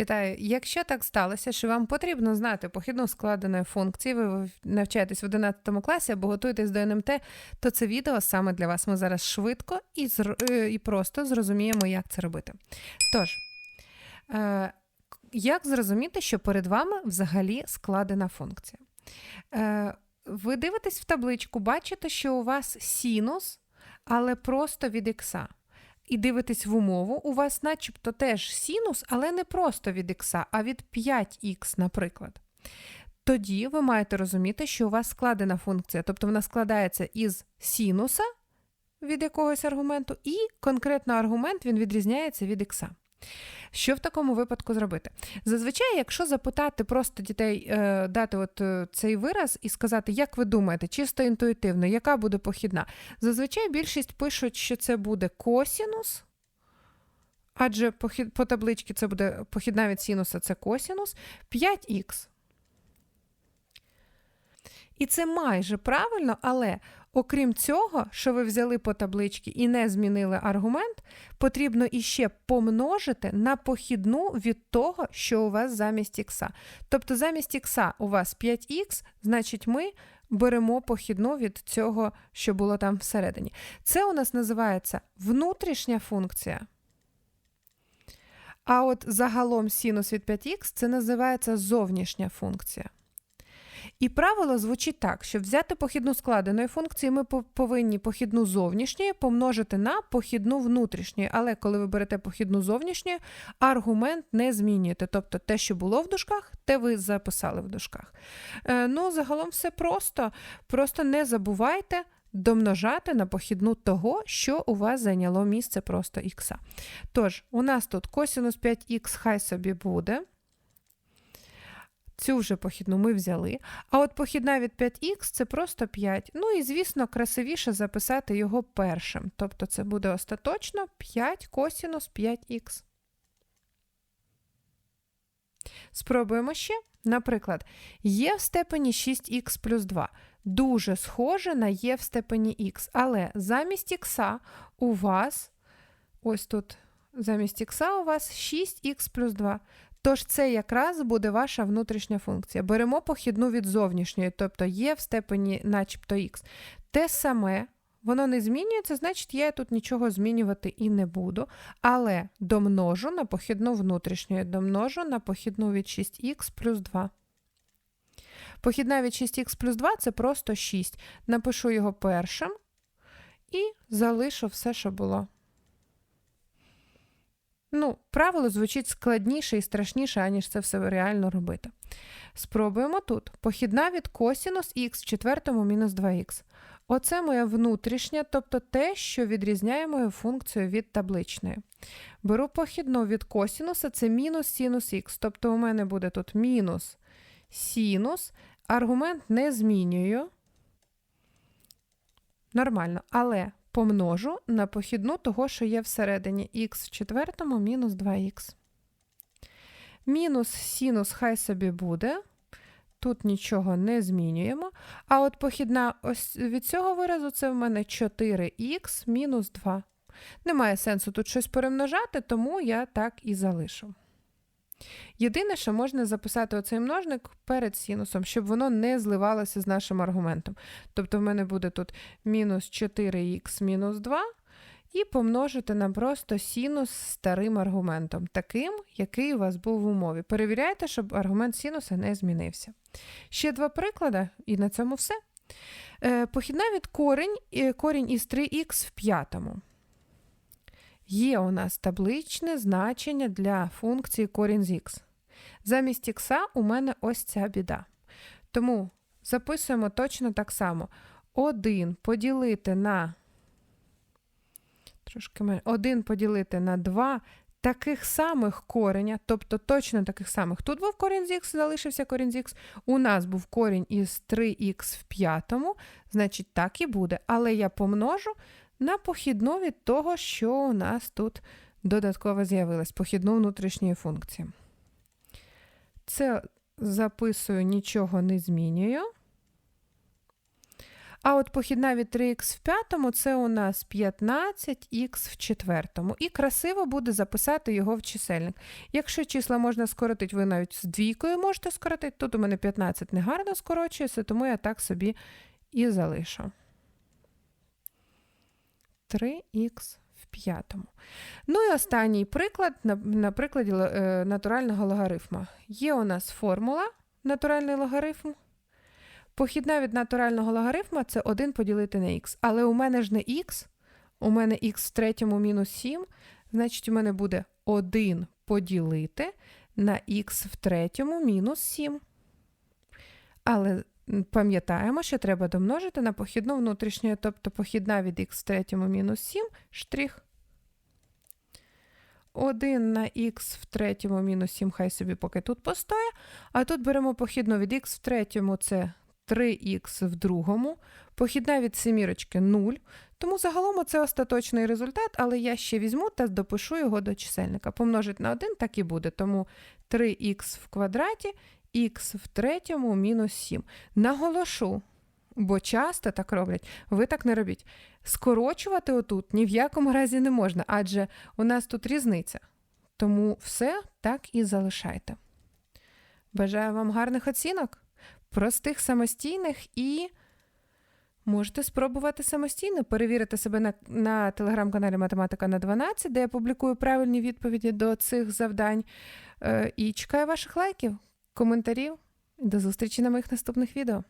Вітаю! Якщо так сталося, що вам потрібно знати похідну складеної функції, ви навчаєтесь в 11 класі або готуєтесь до НМТ, то це відео саме для вас. Ми зараз швидко і, зр- е, і просто зрозуміємо, як це робити. Тож, е, як зрозуміти, що перед вами взагалі складена функція? Е, ви дивитесь в табличку, бачите, що у вас синус, але просто від ікса і дивитесь в умову, у вас начебто теж синус, але не просто від х, а від 5х, наприклад. Тоді ви маєте розуміти, що у вас складена функція, тобто вона складається із синуса від якогось аргументу, і конкретно аргумент він відрізняється від х. Що в такому випадку зробити? Зазвичай, якщо запитати просто дітей, е, дати от е, цей вираз і сказати, як ви думаєте, чисто інтуїтивно, яка буде похідна? Зазвичай більшість пишуть, що це буде косінус, адже по табличці це буде похідна від синуса, це косінус, 5х. І це майже правильно, але окрім цього, що ви взяли по табличці і не змінили аргумент, потрібно іще помножити на похідну від того, що у вас замість ікса. Тобто замість ікса у вас 5х, значить ми беремо похідну від цього, що було там всередині. Це у нас називається внутрішня функція. А от загалом синус від 5х це називається зовнішня функція. І правило звучить так: щоб взяти похідну складеної функції, ми повинні похідну зовнішньої помножити на похідну внутрішньої. Але коли ви берете похідну зовнішньої, аргумент не змінюєте. Тобто те, що було в дужках, те ви записали в дужках. Е, ну, загалом все просто. Просто не забувайте. Домножати на похідну того, що у вас зайняло місце просто х. Тож, у нас тут косінус 5х хай собі буде. Цю вже похідну ми взяли. А от похідна від 5х це просто 5. Ну і, звісно, красивіше записати його першим. Тобто це буде остаточно 5 косінус 5х. Спробуємо ще. Наприклад, є в степені 6х плюс 2. Дуже схоже на є в степені х. Але замість х у вас, ось тут замість х у вас 6х плюс 2. Тож це якраз буде ваша внутрішня функція. Беремо похідну від зовнішньої, тобто є в степені начебто х. Те саме, воно не змінюється, значить, я тут нічого змінювати і не буду. Але домножу на похідну внутрішньої, домножу на похідну від 6х плюс 2. Похідна від 6х плюс 2 це просто 6. Напишу його першим і залишу все, що було. Ну, правило звучить складніше і страшніше, аніж це все реально робити. Спробуємо тут. Похідна від косінус х в четвертому мінус 2х. Оце моя внутрішня, тобто те, що відрізняє мою функцію від табличної. Беру похідну від косінуса, це мінус синус х. Тобто у мене буде тут мінус синус. Аргумент не змінюю. Нормально. Але помножу на похідну того, що є всередині х в четвертому мінус 2х. Мінус синус хай собі буде. Тут нічого не змінюємо. А от похідна ось від цього виразу це в мене 4х мінус 2. Немає сенсу тут щось перемножати, тому я так і залишу. Єдине, що можна записати оцей множник перед синусом, щоб воно не зливалося з нашим аргументом. Тобто в мене буде тут мінус 4х мінус 2, і помножити на просто синус старим аргументом, таким, який у вас був в умові. Перевіряйте, щоб аргумент синуса не змінився. Ще два приклади, і на цьому все. Е, похідна від корінь, корінь із 3х в п'ятому. Є у нас табличне значення для функції корінь з х. Замість х у мене ось ця біда. Тому записуємо точно так само. 1 поділити на трошки менше, 1 поділити на 2 таких самих кореня, тобто точно таких самих. Тут був корінь з х, залишився корінь з х. У нас був корінь із 3х в п'ятому, значить, так і буде. Але я помножу на похідну від того, що у нас тут додатково з'явилось, похідну внутрішньої функції. Це записую, нічого не змінюю. А от похідна від 3х в п'ятому це у нас 15х в четвертому. І красиво буде записати його в чисельник. Якщо числа можна скоротити, ви навіть з двійкою можете скоротити. Тут у мене 15 негарно скорочується, тому я так собі і залишу. 3х в п'ятому. Ну і останній приклад на, прикладі е, натурального логарифма. Є у нас формула натуральний логарифм. Похідна від натурального логарифма це 1 поділити на х. Але у мене ж не х, у мене х в третьому мінус 7, значить, у мене буде 1 поділити на х в третьому мінус 7. Але пам'ятаємо, що треба домножити на похідну внутрішню, тобто похідна від х в третьому мінус 7 штрих. 1 на х в третьому мінус 7, хай собі поки тут постоє. А тут беремо похідну від х в третьому, це 3х в другому, похідна від семірочки 0. Тому загалом це остаточний результат, але я ще візьму та допишу його до чисельника. Помножить на 1, так і буде. Тому 3х в квадраті, х в третьому мінус 7. Наголошу, бо часто так роблять, ви так не робіть. Скорочувати отут ні в якому разі не можна, адже у нас тут різниця. Тому все так і залишайте. Бажаю вам гарних оцінок, простих самостійних і можете спробувати самостійно перевірити себе на, на телеграм-каналі Математика на 12, де я публікую правильні відповіді до цих завдань. Е, і чекаю ваших лайків, коментарів. До зустрічі на моїх наступних відео.